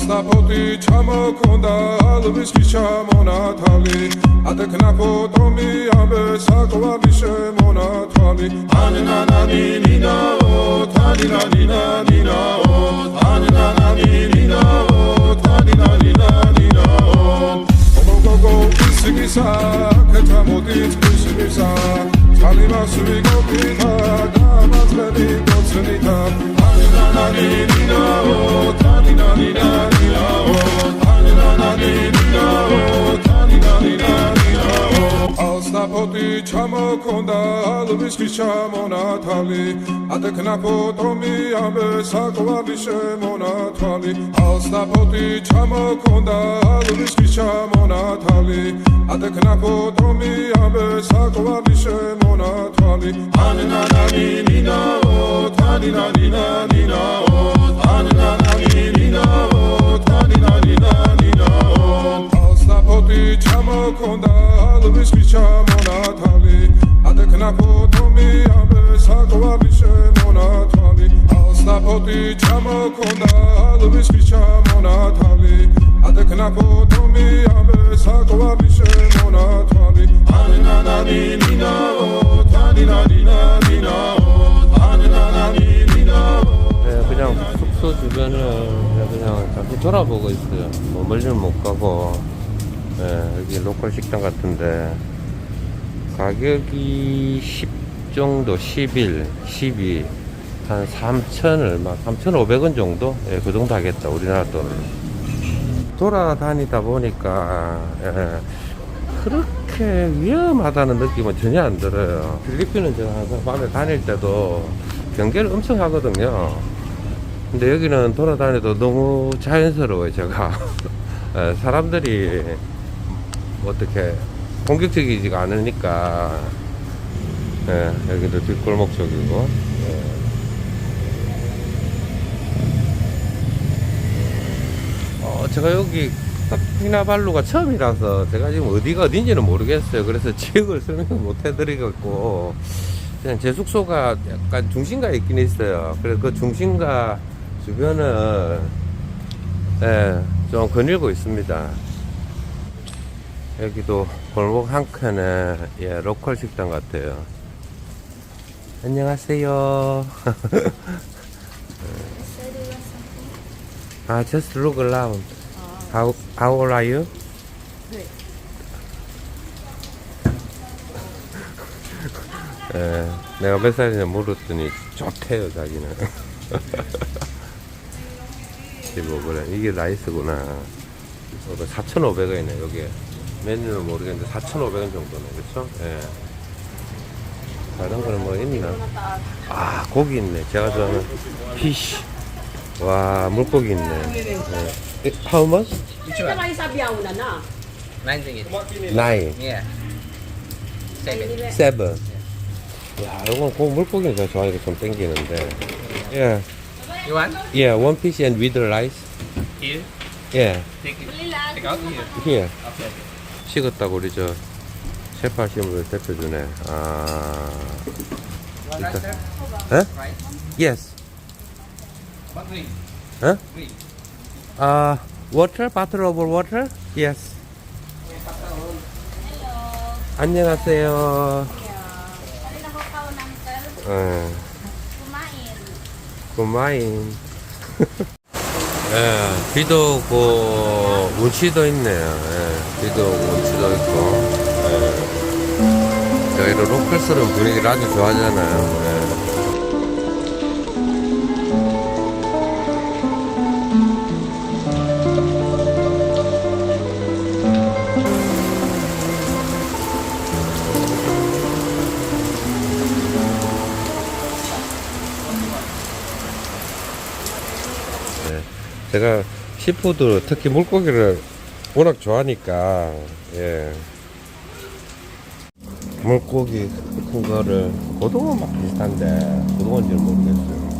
საპოტი ჩამოქონდა ალვის ჩამონათალი ატეკნა ფოტომი ამე საკვამი შემონათვალი ანანანინინაო თანინანინანინაო ანანანინინაო თანინანინანინაო გოგო გოგო სიგისა ქეთამოდით ქისმისა Kalima suvi kopita Damat beni kotsnita Tanina nani nina o Tanina nina nina o Tanina nani nina o Tanina nina ალაფოტი ჩამოქონდა ალვის ხის ჩამონათალი. ატკნაფოთ რომი ამე საყვარი შემონათვალი ალსნაფოტი ჩამოქონდა ალვის ხის ჩამონათალი ატკნაფოთ რომი ამე საყვარი შემონათვალი ანანანი ნინაო თანინანინანინაო ანანანი ნინაო მოდი ჩამოქონა ალვის ჩამონათალი ადეკნაფო თომი ამე საყვარი შემონათალი ანანანი ნინაო თანინანინანინაო ანანანი ნინაო 그냥 숙소 주변을 그냥 자꾸 돌아보고 있어요. 뭐 멀리는 못 가고 예, 여기 로컬 식당 같은데 가격이 10 정도 11, 12 한 3천 얼마, 3,500원 정도? 예, 그 정도 하겠다, 우리나라 돈으로. 돌아다니다 보니까, 예, 그렇게 위험하다는 느낌은 전혀 안 들어요. 필리핀은 제가 항상 밤에 다닐 때도 경계를 엄청 하거든요. 근데 여기는 돌아다녀도 너무 자연스러워요, 제가. 예, 사람들이 뭐 어떻게 공격적이지가 않으니까. 예, 여기도 뒷골목 쪽이고. 예. 어, 제가 여기 피나발루가 처음이라서 제가 지금 어디가 어딘지는 모르겠어요. 그래서 지역을 설명을 못 해드리겠고, 그냥 제 숙소가 약간 중심가에 있긴 있어요. 그래서 그 중심가 주변은, 예, 좀 거닐고 있습니다. 여기도 골목 한 켠에, 예, 로컬 식당 같아요. 안녕하세요. 아, just look around. How, how old are you? 예, 내가 몇 살이냐 물었더니 좋대요 자기는 이거 그래 이게 라이스구나 4,500원이네 여기 메뉴는 모르겠는데 4,500원 정도네 그쵸? 예. 다른 거는 뭐 있나? 아 고기 있네 제가 좋아하는 피쉬 와 물고기 있네 예. How much? Ito kayo sabihan mo na na. Nine ringgit. Nine Yeah. Seven. 세븐. 야, 이건 꼭 제가 좋아하니까 좀 땡기는데. 예, You want? 예, one piece and with rice. Here. 예, Take it. Take out here. here. Okay. 식었다고 우리 저 셰프 하시는 분 대표 주네. 아, One Ito. rice, sir? 예? Rice. Yes. What green? 예? Green. 아, water, bottle of water? Yes. 안녕하세요. 예. 고마인. 예, 비도 오고, 운치도 있네요. 예, 비도 오고, 운치도 있고. 예. 이런 로컬스러운 분위기를 아주 좋아하잖아요. 예. 제가 시푸드 특히 물고기를 워낙 좋아하니까 예 물고기 큰 거를 고등어 맛 비슷한데 고등어인지는 모르겠어요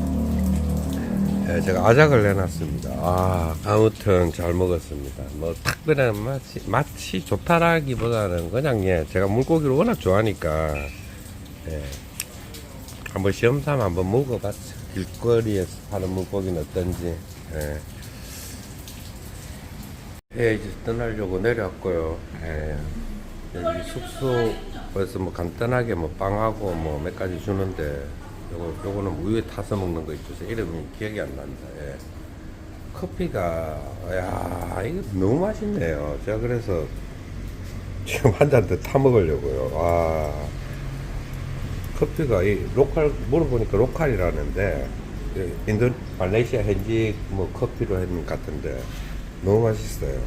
예, 제가 아작을 내놨습니다 아 아무튼 잘 먹었습니다 뭐 특별한 맛이 맛이 좋다라기보다는 그냥 예 제가 물고기를 워낙 좋아하니까 예 한번 시험삼아 한번 먹어봤죠. 길거리에서 파는 물고기는 어떤지. 예. 예, 이제 떠나려고 내려왔고요. 예. 여기 숙소에서 뭐 간단하게 뭐 빵하고 뭐 몇 가지 주는데 요거 요거는 우유에 타서 먹는 거 있죠. 이름이 기억이 안 난다. 예. 커피가 야 이거 너무 맛있네요. 제가 그래서 지금 한 잔 더 타 먹으려고요. 와 커피가 이 로컬 물어보니까 로컬이라는데 이 인도 말레이시아 현지 뭐 커피로 했는 것 같은데 너무 맛있어요.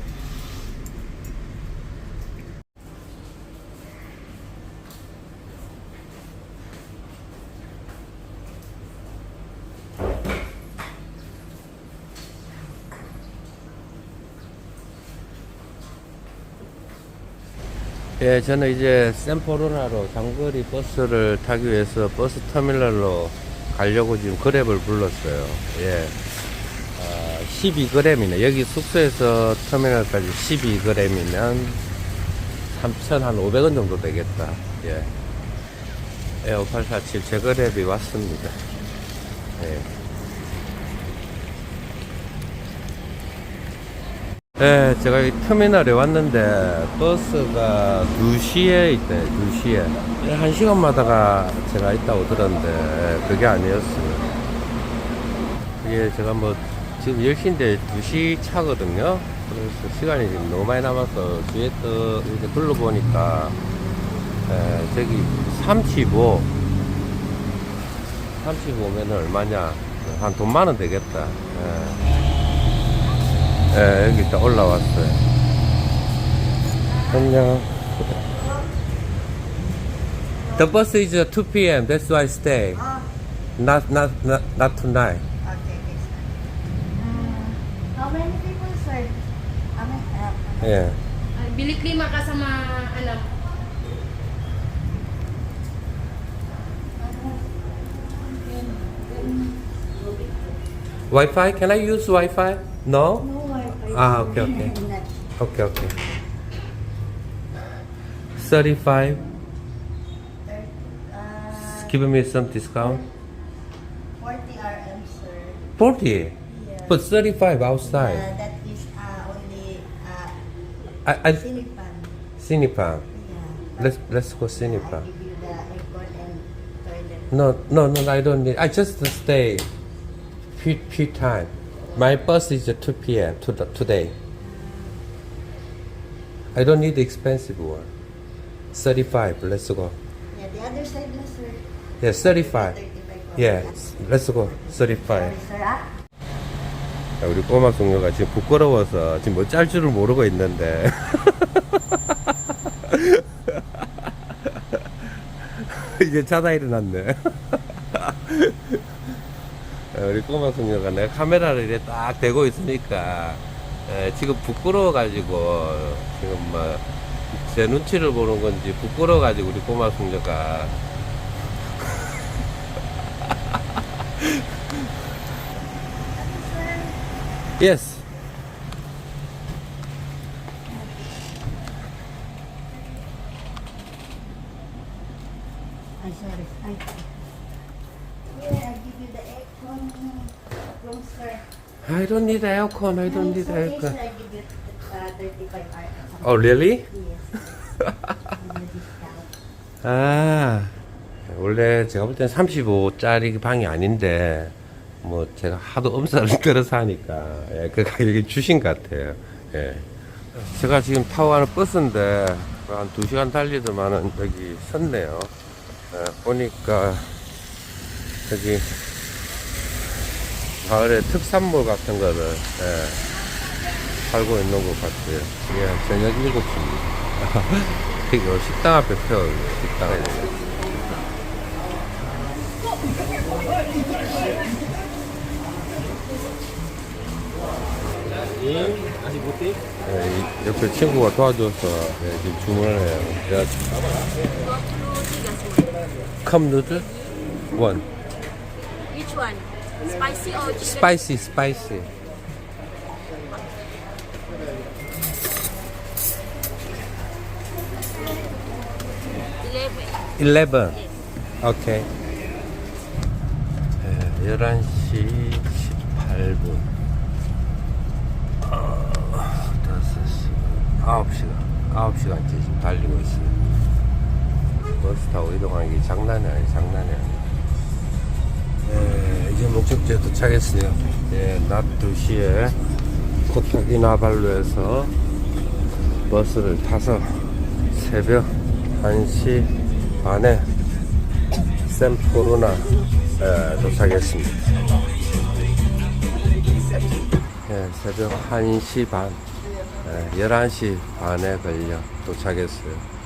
예, 저는 이제 샘포로나로 장거리 버스를 타기 위해서 버스 터미널로 가려고 지금 그랩을 불렀어요. 예. 아, 12g이네. 여기 숙소에서 터미널까지 12g이면 3,500원 정도 되겠다. 예. 에어847 제그랩이 왔습니다. 예. 네, 제가 이 터미널에 왔는데 버스가 2시에 있대, 2시에. 1시간마다가 제가 있다고 들었는데 그게 아니었어요. 이게 제가 뭐 지금 10시인데 2시 차거든요. 그래서 시간이 지금 너무 많이 남아서 뒤에 또 이렇게 둘러보니까 에, 저기 35 35면 얼마냐? 한 돈 만원 되겠다. 예. 예, 여기 일단 올라왔어요. 안녕. The bus is uh, 2 p.m. That's why I stay. Not, not, not, not tonight. Many people, sir? How many? Uh, how many? Yeah. Ah, Bilik lima kasama anak. Wi-Fi? Can I use Wi-Fi? No? No Wi-Fi. Ah, okay, okay. Not Okay, okay. 35. thirty, uh, Give me some discount. 40 RM, sir. 40. But 35 Uh, outside. that is uh, only uh, I, I, Sinipan. Sinipan. Yeah. Let's, let's go I give you the and toilet. No, no, no, I don't need. I just stay few, few time. My bus is at 2 p.m. To the, today. I don't need the expensive one. 35, let's go. Yeah, the other side na, sir. Yeah, 35. 35 Yeah, let's go. 35. Sorry, sir, ah. 자, 우리 꼬마 숙녀가 지금 부끄러워서 지금 뭐 짤 줄을 모르고 있는데. 이제 자다 일어났네. 어, 우리 꼬마 숙녀가 내가 카메라를 이렇게 딱 대고 있으니까 에, 지금 부끄러워가지고 지금 뭐 제 눈치를 보는 건지 부끄러워가지고 우리 꼬마 숙녀가 Yes. Ay, sorry. Ay. Yeah, I give you the aircon room, sir. I don't need aircon. I don't need aircon. I give you uh, 35 RM. Oh, really? Yes. 아, 원래 제가 볼 땐 35짜리 방이 아닌데, 뭐, 제가 하도 엄살을 들어서 하니까, 예, 그 가격이 주신 것 같아요. 예. 제가 지금 타고 가는 버스인데, 한 2시간 달리더만은 여기 섰네요. 예, 보니까, 여기, 마을에 특산물 같은 거를, 예, 팔고 있는 것 같아요. 예, 저녁 7시입니다. 이거 식당 앞에 펴 식당에 네, 이 옆에 친구가 도와줘서 네, 지금 주문을 해요. 제가 컵 누들 원 Which one? Spicy or chicken? 스파이시 스파이시 Eleven. 11 오케이 네, 11시 18분 어, 5시 9시간, 9시간째 지금 달리고 있어요. 버스 타고 이동하는 게 장난이 아니에요, 장난이 아니에요. 네, 이제 목적지에 도착했어요. 네, 낮 2시에 코타키나발루에서 버스를 타서 새벽 1시 반에 샘포르나 에, 도착했습니다. 네, 새벽 1시 반, 에, 11시 반에 걸려 도착했어요.